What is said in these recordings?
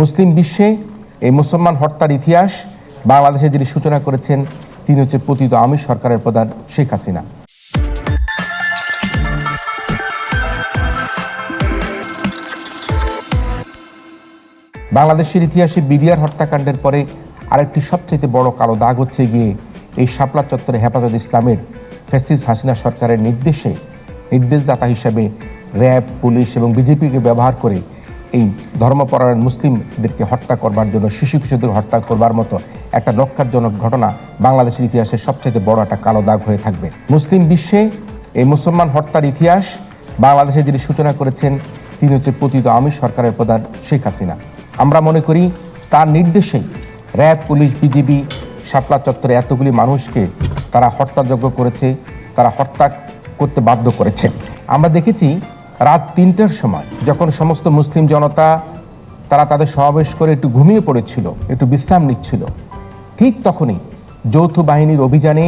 মুসলিম বিশ্বে এই মুসলমান হত্যার ইতিহাস বাংলাদেশে যিনি সূচনা করেছেন, তিনি হচ্ছে পতিত আমির সরকারের প্রধান শেখ হাসিনা। বাংলাদেশের ইতিহাসে বিডিআর হত্যাকাণ্ডের পরে আরেকটি সবচেয়ে বড় কালো দাগ হচ্ছে গিয়ে এই শাপলা চত্বরে হেফাজত ইসলামের ফেসিস হাসিনা সরকারের নির্দেশে, নির্দেশদাতা হিসেবে র্যাব, পুলিশ এবং বিজেপিকে ব্যবহার করে এই ধর্মপরায়ণ মুসলিমদেরকে হত্যা করবার জন্য, শিশু কিশোরদের হত্যা করবার মতো একটা লক্ষারজনক ঘটনা বাংলাদেশের ইতিহাসের সবচেয়ে বড় একটা কালো দাগ হয়ে থাকবে। মুসলিম বিশ্বে এই মুসলমান হত্যার ইতিহাস বাংলাদেশে যিনি সূচনা করেছেন, তিনি হচ্ছে পতিত আমির সরকারের প্রধান শেখ হাসিনা। আমরা মনে করি, তার নির্দেশেই র্যাব, পুলিশ, বিজিবি, শাপলা চত্বরে এতগুলি মানুষকে তারা হত্যাযোগ্য করেছে, তারা হত্যা করতে বাধ্য করেছে। আমরা দেখেছি রাত তিনটার সময় যখন সমস্ত মুসলিম জনতা, তারা তাদের সমাবেশ করে একটু ঘুমিয়ে পড়েছিল, একটু বিশ্রাম নিচ্ছিল, ঠিক তখনই যৌথ বাহিনীর অভিযানে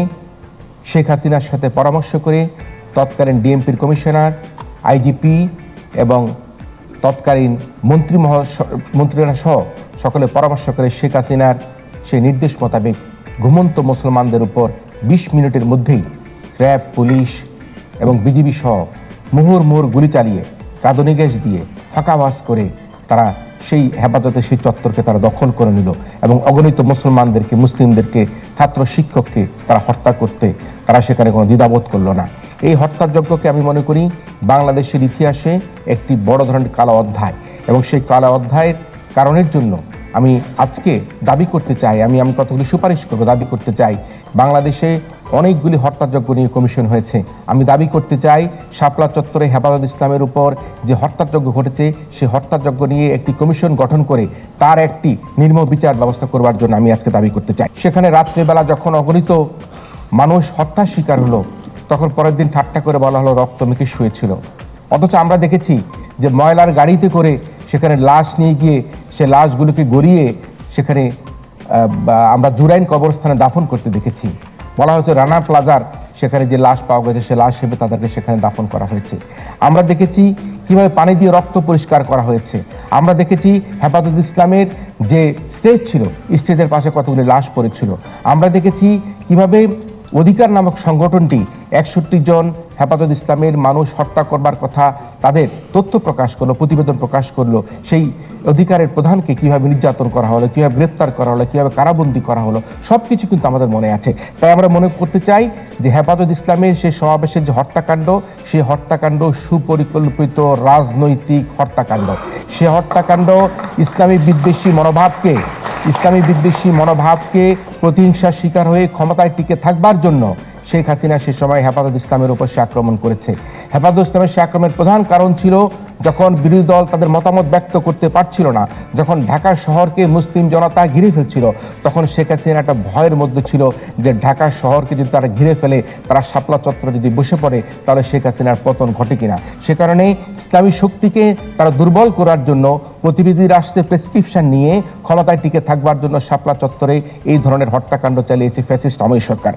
শেখ হাসিনার সাথে পরামর্শ করে তৎকালীন ডিএমপির কমিশনার, আইজিপি এবং তৎকালীন মন্ত্রী মহ মন্ত্রীরা সহ সকলে পরামর্শ করে শেখ হাসিনার সেই নির্দেশ মোতাবেক ঘুমন্ত মুসলমানদের উপর বিশ মিনিটের মধ্যেই র্যাব, পুলিশ এবং বিজিবি সহ মুহুর মুহুর গুলি চালিয়ে, কাঁদনি গ্যাস দিয়ে ফাঁকাবাস করে তারা সেই হেফাজতে সেই চত্বরকে তারা দখল করে নিল এবং অগণিত মুসলমানদেরকে, মুসলিমদেরকে, ছাত্র শিক্ষককে তারা হত্যা করতে তারা সেখানে কোনো দ্বিধাবোধ করল না। এই হত্যাযজ্ঞকে আমি মনে করি বাংলাদেশের ইতিহাসে একটি বড় ধরনের কালো অধ্যায় এবং সেই কালো অধ্যায়ের কারণের জন্য আমি আজকে দাবি করতে চাই, আমি আমি কতগুলি সুপারিশ করব দাবি করতে চাই। বাংলাদেশে অনেকগুলি হত্যাযজ্ঞ নিয়ে কমিশন হয়েছে। আমি দাবি করতে চাই, শাপলা চত্বরে হেফাজত ইসলামের উপর যে হত্যাযজ্ঞ ঘটেছে সেই হত্যাযজ্ঞ নিয়ে একটি কমিশন গঠন করে তার একটি নির্ম বিচার ব্যবস্থা করবার জন্য আমি আজকে দাবি করতে চাই। সেখানে রাত্রেবেলা যখন অগণিত মানুষ হত্যার শিকার হলো, তখন পরের দিন ঠাট্টা করে বলা হলো রক্ত মেখে শুয়েছিল। অথচ আমরা দেখেছি যে ময়লার গাড়িতে করে সেখানে লাশ নিয়ে গিয়ে সে লাশগুলোকে গড়িয়ে সেখানে আমরা জুরাইন কবরস্থানে দাফন করতে দেখেছি। বলা হয়েছে রানা প্লাজার সেখানে যে লাশ পাওয়া গেছে, সে লাশ হিসেবে তাদেরকে সেখানে দাফন করা হয়েছে। আমরা দেখেছি কীভাবে পানি দিয়ে রক্ত পরিষ্কার করা হয়েছে। আমরা দেখেছি হেফাজত ইসলামের যে স্টেজ ছিল, স্টেজের পাশে কতগুলি লাশ পড়েছিল। আমরা দেখেছি কীভাবে অধিকার নামক সংগঠনটি একষট্টি জন হেফাজত ইসলামের মানুষ হত্যা করবার কথা তাদের তথ্য প্রকাশ করল, প্রতিবেদন প্রকাশ করল। সেই অধিকারের প্রধানকে কীভাবে নির্যাতন করা হলো, কীভাবে গ্রেপ্তার করা হলো, কীভাবে কারাবন্দি করা হলো সব কিছু কিন্তু আমাদের মনে আছে। তাই আমরা মনে করতে চাই যে হেফাজত ইসলামের সেই সমাবেশের যে হত্যাকাণ্ড সেই হত্যাকাণ্ড সুপরিকল্পিত রাজনৈতিক হত্যাকাণ্ড। সে হত্যাকাণ্ড ইসলামী বিদ্বেষী মনোভাবকে, ইসলামী বিদ্বেষী মনোভাবকে প্রতিহিংসার শিকার হয়ে ক্ষমতায় টিকে থাকবার জন্য শেখ হাসিনা সে সময় হেফাজত ইসলামের উপর সে আক্রমণ করেছে। হেফাজত ইসলামের সে আক্রমণের প্রধান কারণ ছিল যখন বিরোধী দল তাদের মতামত ব্যক্ত করতে পারছিল না, যখন ঢাকা শহরকে মুসলিম জনতা ঘিরে ফেলছিল, তখন শেখ হাসিনা একটা ভয়ের মধ্যে ছিল যে ঢাকা শহরকে যদি তারা ঘিরে ফেলে, তারা শাপলা চত্বরে যদি বসে পড়ে, তাহলে শেখ হাসিনার পতন ঘটে কিনা। সে কারণে ইসলামী শক্তিকে তারা দুর্বল করার জন্য প্রতিনিধি রাষ্ট্রের প্রেসক্রিপশন নিয়ে ক্ষমতায় টিকে থাকবার জন্য শাপলা চত্বরে এই ধরনের হত্যাকাণ্ড চালিয়েছে ফ্যাসিস্ট অময় সরকার।